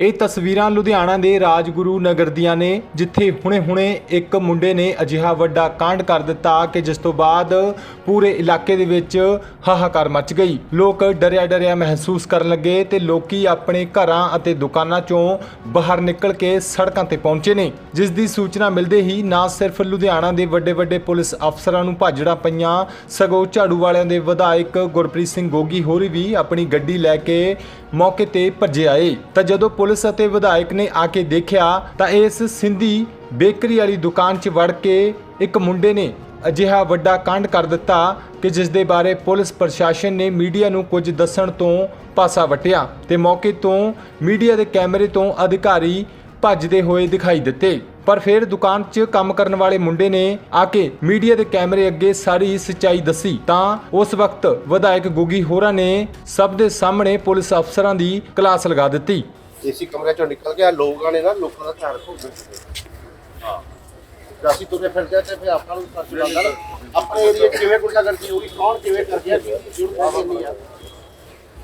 ਇਹ ਤਸਵੀਰਾਂ ਲੁਧਿਆਣਾ ਦੇ ਰਾਜਗੁਰੂ ਨਗਰ ਦੀਆਂ ਨੇ, ਜਿੱਥੇ ਹੁਣੇ-ਹੁਣੇ ਇੱਕ ਮੁੰਡੇ ਨੇ ਅਜਿਹਾ ਵੱਡਾ ਕਾਂਡ ਕਰ ਦਿੱਤਾ ਕਿ ਜਿਸ ਤੋਂ ਬਾਅਦ ਪੂਰੇ ਇਲਾਕੇ ਦੇ ਵਿੱਚ ਹਾਹਾਕਾਰ ਮਚ ਗਈ। ਲੋਕ ਡਰਿਆ-ਡਰਿਆ ਮਹਿਸੂਸ ਕਰਨ ਲੱਗੇ ਤੇ ਲੋਕੀ ਆਪਣੇ ਘਰਾਂ ਅਤੇ ਦੁਕਾਨਾਂ ਚੋਂ ਬਾਹਰ ਨਿਕਲ ਕੇ ਸੜਕਾਂ ਤੇ ਪਹੁੰਚੇ ਨੇ। ਜਿਸ ਦੀ ਸੂਚਨਾ ਮਿਲਦੇ ਹੀ ਨਾ ਸਿਰਫ ਲੁਧਿਆਣਾ ਦੇ ਵੱਡੇ-ਵੱਡੇ ਪੁਲਿਸ ਅਫਸਰਾਂ ਨੂੰ ਭਾਜੜਾਂ ਪਈਆਂ, ਸਗੋਂ ਝਾੜੂ ਵਾਲਿਆਂ ਦੇ ਵਿਧਾਇਕ ਗੁਰਪ੍ਰੀਤ ਸਿੰਘ ਗੋਗੀ ਹੋਰੀ ਵੀ ਆਪਣੀ ਗੱਡੀ ਲੈ ਕੇ ਮੌਕੇ ਤੇ ਭੱਜੇ ਆਏ। ਤਾਂ ਜਦੋਂ ਪੁਲਿਸ ਪੁਲਿਸ ਅਤੇ ਵਿਧਾਇਕ ਨੇ ਆ ਕੇ ਦੇਖਿਆ ਤਾਂ ਇਸ ਸਿੰਧੀ ਬੇਕਰੀ ਵਾਲੀ ਦੁਕਾਨ 'ਚ ਵੜ ਕੇ ਇੱਕ ਮੁੰਡੇ ਨੇ ਅਜਿਹਾ ਵੱਡਾ ਕਾਂਡ ਕਰ ਦਿੱਤਾ ਕਿ ਜਿਸ ਦੇ ਬਾਰੇ ਪੁਲਿਸ ਪ੍ਰਸ਼ਾਸਨ ਨੇ ਮੀਡੀਆ ਨੂੰ ਕੁਝ ਦੱਸਣ ਤੋਂ ਪਾਸਾ ਵਟਿਆ ਤੇ ਮੌਕੇ ਤੋਂ ਮੀਡੀਆ ਦੇ ਕੈਮਰੇ ਤੋਂ ਅਧਿਕਾਰੀ ਭੱਜਦੇ ਹੋਏ ਦਿਖਾਈ ਦਿੱਤੇ। ਪਰ ਫਿਰ ਦੁਕਾਨ 'ਚ ਕੰਮ ਕਰਨ ਵਾਲੇ ਮੁੰਡੇ ਨੇ ਆ ਕੇ ਮੀਡੀਆ ਦੇ ਕੈਮਰੇ ਅੱਗੇ ਸਾਰੀ ਸੱਚਾਈ ਦੱਸੀ। ਤਾਂ ਉਸ ਵਕਤ ਵਿਧਾਇਕ ਗੁੱਗੀ ਹੋਰਾਂ ਨੇ ਸਭ ਦੇ ਸਾਹਮਣੇ ਪੁਲਿਸ ਅਫਸਰਾਂ ਦੀ ਕਲਾਸ ਲਗਾ ਦਿੱਤੀ। ਏਸੀ ਕਮਰੇ ਚੋਂ ਨਿਕਲ ਗਿਆ ਲੋਕਾਂ ਨੇ ਨਾ ਲੋਕਾਂ ਦਾ ਧਿਆਨ ਰੱਖੋ। ਹਾਂ। ਜਾਸੀ ਤੁਰੇ ਫਿਰਦੇ ਆ ਤੇ ਫਿਰ ਆਪਾਂ ਨੂੰ ਸੱਚ ਲੱਗਦਾ ਨਾ ਆਪਣੇ ਏਰੀਆ ਕਿਵੇਂ ਗੁੰਡਾਗਰਦੀ ਹੋਊਗੀ ਕੌਣ ਕਿਵੇਂ ਕਰ ਗਿਆ ਕੀ ਜ਼ਰੂਰਤ ਹੈ ਨਹੀਂ ਆ?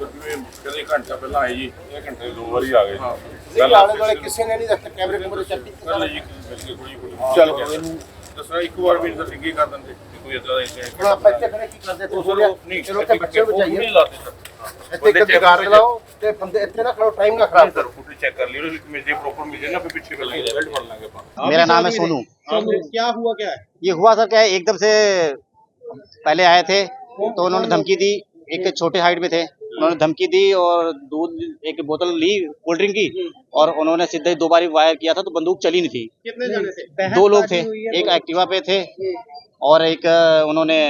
ਜਿਵੇਂ ਕਦੇ ਘੰਟਾ ਪਹਿਲਾਂ ਆਏ ਜੀ ਇਹ ਘੰਟੇ ਦੋ ਵਾਰੀ ਆ ਗਏ। ਨਹੀਂ ਆਲੇ ਦੁਆਲੇ ਕਿਸੇ ਨੇ ਨਹੀਂ ਰੱਖਿਆ ਕੈਮਰੇ ਕੈਮਰੇ ਚੈੱਕ ਗੱਲ ਜੀ ਚਲੋ ਇਹਨੂੰ ਦੱਸਣਾ ਇੱਕ ਵਾਰ ਵੀ ਤਾਂ ਕੀ ਕਰ ਦਿੰਦੇ ਕੋਈ ਇਦਾਂ ਦਾ incident ਹੁਣ ਆਪਾਂ ਇੱਥੇ ਖੜੇ ਕੀ ਕਰਦੇ ਤੁਸੀਂ ਨਹੀਂ ਚਲੋ ਤੇ ਬੱਚੇ ਬਚਾਈਏ। ਨਹੀਂ ਲਾਤੇ ਸਰ। ਇੱਥੇ ਇੱਕ ਜਗਾਰ ਲਾਓ के बंदे इतने ना करो टाइम ना खराब करो फ़ोटो चेक कर लियो ਜੇ जे प्रॉपर मिले ना फिर पीछे वाला रिज़ल्ट पड़ ਮੇਰਾ ਨਾਮ ਹੈ ਸੋਨੂ सोनू। तो क्या हुआ क्या है? ये हुआ सर क्या है एकदम से पहले आए थे तो उन्होंने धमकी दी एक छोटे हाइट में थे। उन्होंने धमकी दी और दूध एक बोतल ली कोल्ड ड्रिंक की और उन्होंने सीधे दो बारी वायर किया था तो बंदूक चली नहीं थी। कितने जने थे? दो लोग थे एक तो? एक्टिवा पे थे हम्म। और एक उन्होंने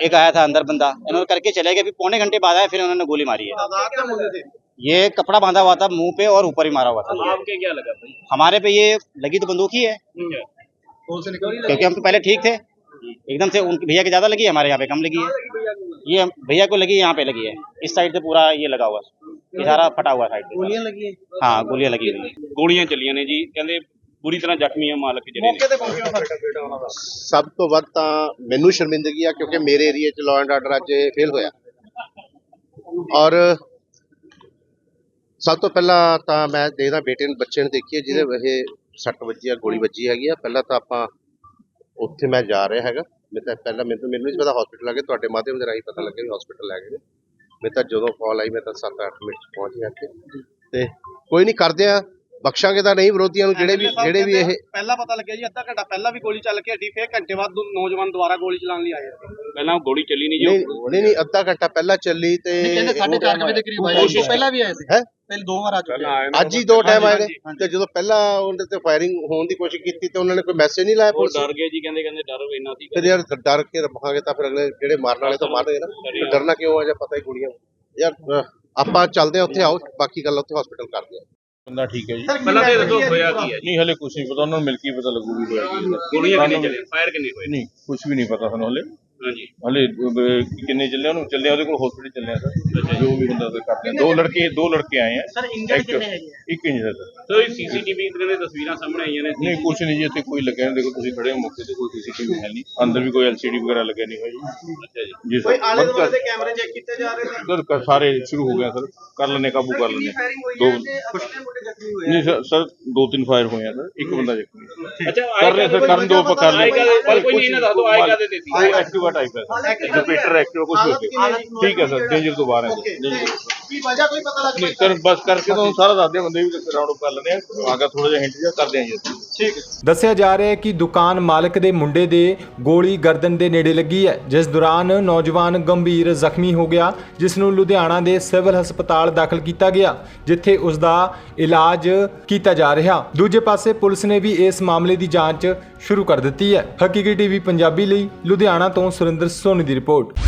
एक आया था अंदर बंदा इन्होंने करके चले गए। पौने घंटे बाद आया फिर उन्होंने गोली मारी है। ये कपड़ा बांधा हुआ था मुँह पे और ऊपर ही मारा हुआ था। आपके क्या लगा हमारे पे ये लगी तो बंदूक ही है। क्योंकि हम तो पहले ठीक थे। एकदम से उनके भैया की ज़्यादा लगी है हमारे यहाँ पे कम लगी है। ये भैया को लगी यहाँ पे लगी है। इस साइड से पूरा ये लगा हुआ सारा फटा हुआ साइड गोलियाँ लगी हाँ? गोलियाँ लगी हुई गोलियाँ चलिया ने जी। कहते ਪੂਰੀ ਤਰ੍ਹਾਂ ਜ਼ਖਮੀ ਆ ਮਾਲਕ ਜਿਹੜੇ ਨੇ ਮੌਕੇ ਤੇ ਪਹੁੰਚਿਆ ਫ਼ਰਕ ਬੇਟਾ ਉਹਨਾਂ ਦਾ। ਸਭ ਤੋਂ ਵੱਧ ਤਾਂ ਮੈਨੂੰ ਸ਼ਰਮਿੰਦਗੀ ਆ ਕਿਉਂਕਿ ਮੇਰੇ ਏਰੀਆ 'ਚ ਲਾਅ ਐਂਡ ਆਰਡਰ ਅੱਜ ਫੇਲ ਹੋਇਆ। ਔਰ ਸਭ ਤੋਂ ਪਹਿਲਾਂ ਤਾਂ ਮੈਂ ਦੇਖਦਾ ਬੇਟੇ ਨੂੰ ਬੱਚੇ ਨੂੰ ਦੇਖੀਏ ਜਿਹਦੇ ਇਹ ਸੱਟ ਵੱਜੀ ਆ ਗੋਲੀ ਵੱਜੀ ਹੈਗੀ ਆ ਪਹਿਲਾਂ ਤਾਂ ਆਪਾਂ ਉੱਥੇ ਮੈਂ ਜਾ ਰਿਹਾ ਹੈਗਾ। ਮੈਂ ਤਾਂ ਪਹਿਲਾਂ ਮੈਨੂੰ ਮੈਨੂੰ ਨਹੀਂ ਪਤਾ ਹਸਪੀਟਲ ਆ ਤੁਹਾਡੇ ਮਾਧਿਅਮ ਦੇ ਰਾਹੀਂ ਪਤਾ ਲੱਗਿਆ ਵੀ ਹਸਪੀਟਲ ਲੈ ਗਏ ਨੇ। ਮੈਂ ਤਾਂ ਜਦੋਂ ਕਾਲ ਆਈ ਮੈਂ ਤਾਂ 7-8 ਮਿੰਟ 'ਚ ਪਹੁੰਚ ਗਿਆ ਤੇ ਕੋਈ ਨਹੀਂ ਕਰਦੇ ਆ ਬਖਸ਼ਾਂਗੇ ਤਾਂ ਨਹੀਂ ਵਿਰੋਧੀਆਂ ਨੂੰ ਜਿਹੜੇ ਵੀ ਜਿਹੜੇ ਵੀ ਇਹ ਪਹਿਲਾਂ ਪਤਾ ਲੱਗਿਆ ਜੀ ਅੱਧਾ ਘੰਟਾ ਪਹਿਲਾਂ ਵੀ ਗੋਲੀ ਚੱਲ ਕੇ ਹਟੀ ਫਿਰ ਘੰਟੇ ਬਾਅਦ ਨੌਜਵਾਨ ਦੁਬਾਰਾ ਗੋਲੀ ਚਲਾਉਣ ਲਈ ਆਏ ਪਹਿਲਾਂ ਗੋਲੀ ਚੱਲੀ ਨਹੀਂ ਜੀ। ਨਹੀਂ ਨਹੀਂ ਅੱਧਾ ਘੰਟਾ ਪਹਿਲਾਂ ਚੱਲੀ ਤੇ ਕਹਿੰਦੇ 4:30 ਵਜੇ ਦੇ ਕਰੀਬ ਆਏ ਪਹਿਲਾਂ ਵੀ ਆਏ ਸੀ। ਹੈ? ਪਹਿਲੇ ਦੋ ਵਾਰ ਆ ਚੁੱਕੇ ਅੱਜ ਹੀ ਦੋ ਟਾਈਮ ਆਏ ਨੇ। ਤੇ ਜਦੋਂ ਪਹਿਲਾਂ ਉਹਦੇ ਤੇ ਫਾਇਰਿੰਗ ਹੋਣ ਦੀ ਕੋਸ਼ਿਸ਼ ਕੀਤੀ ਤੇ ਉਹਨਾਂ ਨੇ ਕੋਈ ਮੈਸੇਜ ਨਹੀਂ ਲਾਇਆ ਉਹ ਪੁਲਿਸ ਡਰ ਗਏ ਜੀ ਕਹਿੰਦੇ ਕਹਿੰਦੇ ਡਰ ਇੰਨਾ ਸੀ ਫਿਰ ਯਾਰ ਡਰ ਕੇ ਰਖਾਂਗੇ ਤਾਂ ਫਿਰ ਅਗਲੇ ਜਿਹੜੇ ਮਾਰਨ ਵਾਲੇ ਤਾਂ ਮਾਰਨਗੇ ਨਾ। ਡਰਨਾ ਕਿਉਂ ਆ ਜਾਂ ਪਤਾ ਹੀ ਗੋਲੀਆਂ ਯਾਰ ਆਪਾਂ ਚੱਲਦੇ ਆ ਉੱਥੇ ਆਓ ਬਾਕੀ ਗੱਲ ਉੱਥੇ ਹਸਪੀਟਲ ਕਰਦੇ ਆ ਬੰਦਾ ਠੀਕ ਹੈ ਜੀ। ਪਹਿਲਾਂ ਤੇ ਦੱਸੋ ਹੋਇਆ ਕੀ ਹੈ ਜੀ? ਨਹੀਂ ਹਲੇ ਕੁਝ ਨਹੀਂ ਪਤਾ ਉਹਨਾਂ ਨੂੰ ਮਿਲ ਕੇ ਹੀ ਪਤਾ ਲੱਗੂਗੀ ਹੋਇਆ ਕੀ ਹੈ। ਗੋਲੀਆਂ ਕਿੰਨੇ ਚੱਲੇ ਫਾਇਰ ਕਿੰਨੇ ਹੋਏ? ਨਹੀਂ ਕੁਝ ਵੀ ਨਹੀਂ ਪਤਾ ਸਾਨੂੰ ਹਲੇ। ਹਾਂਜੀ। ਹਲੇ ਅਹ, ਕਿੰਨੇ ਚੱਲੇ ਉਹਨੂੰ? ਚੱਲੇ ਆ, ਉਹਦੇ ਕੋਲ ਹਸਪੀਟਲ ਚੱਲੇ ਆ ਸਰ। ਜੋ। ਵੀ ਹੁੰਦਾ ਉਹ ਕਰਦੇ ਆ। ਦੋ ਲੜਕੇ ਦੋ ਲੜਕੇ ਆਏ ਆ। ਸਰ ਇੱਕ ਇੱਕ ਇੰਜ ਦਾ ਸਰ। ਸੋ ਇਹ ਸੀਸੀਟੀਵੀ ਦੇ ਤਸਵੀਰਾਂ ਸਾਹਮਣੇ ਆਈਆਂ ਨੇ ਨਹੀਂ ਕੁਛ ਨਹੀਂ ਜੀ ਇੱਥੇ ਕੋਈ ਲੱਗਿਆ ਨਹੀਂ। ਦੇਖੋ ਤੁਸੀਂ ਖੜੇ ਹੋ ਮੌਕੇ ਤੇ ਕੋਈ ਸੀਸੀਟੀਵੀ ਹੈ ਨਹੀਂ। ਅੰਦਰ ਵੀ ਕੋਈ ਐਲਸੀਡੀ ਵਗੈਰਾ ਲੱਗਿਆ ਨਹੀਂ ਹੋਈ ਅੱਛਾ ਜੀ। ਜੀ ਕੋਈ ਸਰ ਆਲੇ ਦੁਆਲੇ ਦੇ ਕੈਮਰੇ ਚੈੱਕ ਕੀਤੇ ਜਾ ਰਹੇ ਨੇ? ਸਰ ਕ- ਸਾਰੇ ਸ਼ੁਰੂ ਹੋ ਗਿਆ ਸਰ। ਕਰ ਲੈਣੇ ਕਾਬੂ ਕਰ ਲੈਣੇ ਦੋ ਕਿੰਨੇ ਮੁੰਡੇ ਜ਼ਖਮੀ ਨਹੀਂ ਸਰ ਸਰ ਦੋ ਤਿੰਨ ਫਾਇਰ ਹੋਏ ਆ ਸਰ ਇੱਕ ਬੰਦਾ ਜ਼ਖਮੀ ਹੈ। ਅੱਛਾ ਕਰ ਰਹੇ ਸਰ ਕਰਨ ਦੋ ਆਪਾਂ ਕਰ ਆਏ ਕਾਹਦੇ- ਪਰ ਕੋਈ ਨਹੀਂ ਨਾ ਦੱਸ ਦਿਓ ਆਏ ਕਾਹਦੇ ਤੇ ਸੀ? ਆਏ ਐਕਟਿਵਾ ਟਾਈਪ ਹੈ। ਸਰ ਜੁਪੀਟਰ ਐਕਟਿਵਾ ਕੁਝ ਹੋ? ਗਿਆ ਠੀਕ ਹੈ ਸਰ ਡੇਂਜਰ ਤੋਂ ਬਾਹਰ ਹੈ ਸਰ। Danger ਤੋਂ। ਕੀ ਵਜ੍ਹਾ ਕੋਈ ਪਤਾ ਲੱਗ ਨਹੀਂ ਸਰ ਬਸ ਕਰਕੇ ਤੁਹਾਨੂੰ ਸਾਰਾ ਦੱਸਦੇ ਬੰਦੇ ਵੀ ਰਾਉਂਡ ਅਪ ਕਰ ਲੈਣੇ ਆ। ਆਗਾ ਥੋੜਾ ਜਿਹਾ ਹਿੰਟ ਜਿਹਾ ਕਰਦੇ ਆ ਜੀ ਅਸੀਂ। ਦੱਸਿਆ ਜਾ ਰਿਹਾ ਹੈ ਕਿ ਦੁਕਾਨ ਮਾਲਕ ਦੇ ਮੁੰਡੇ ਦੇ ਗੋਲੀ ਗਰਦਨ ਦੇ ਨੇੜੇ ਲੱਗੀ ਹੈ ਜਿਸ ਦੌਰਾਨ ਨੌਜਵਾਨ ਗੰਭੀਰ ਜ਼ਖਮੀ ਹੋ ਗਿਆ ਜਿਸ ਨੂੰ ਲੁਧਿਆਣਾ ਦੇ ਸਿਵਲ ਹਸਪਤਾਲ ਦਾਖਲ ਕੀਤਾ ਗਿਆ ਜਿੱਥੇ ਉਸ ਦਾ ਇਲਾਜ ਕੀਤਾ ਜਾ ਰਿਹਾ। ਦੂਜੇ ਪਾਸੇ ਪੁਲਿਸ ਨੇ ਵੀ ਇਸ ਮਾਮਲੇ ਦੀ ਜਾਂਚ ਸ਼ੁਰੂ ਕਰ ਦਿੱਤੀ ਹੈ। ਹਕੀਕੀ ਟੀਵੀ ਪੰਜਾਬੀ ਲਈ ਲੁਧਿਆਣਾ ਤੋਂ ਸੁਰਿੰਦਰ ਸੋਨੀ ਦੀ ਰਿਪੋਰਟ।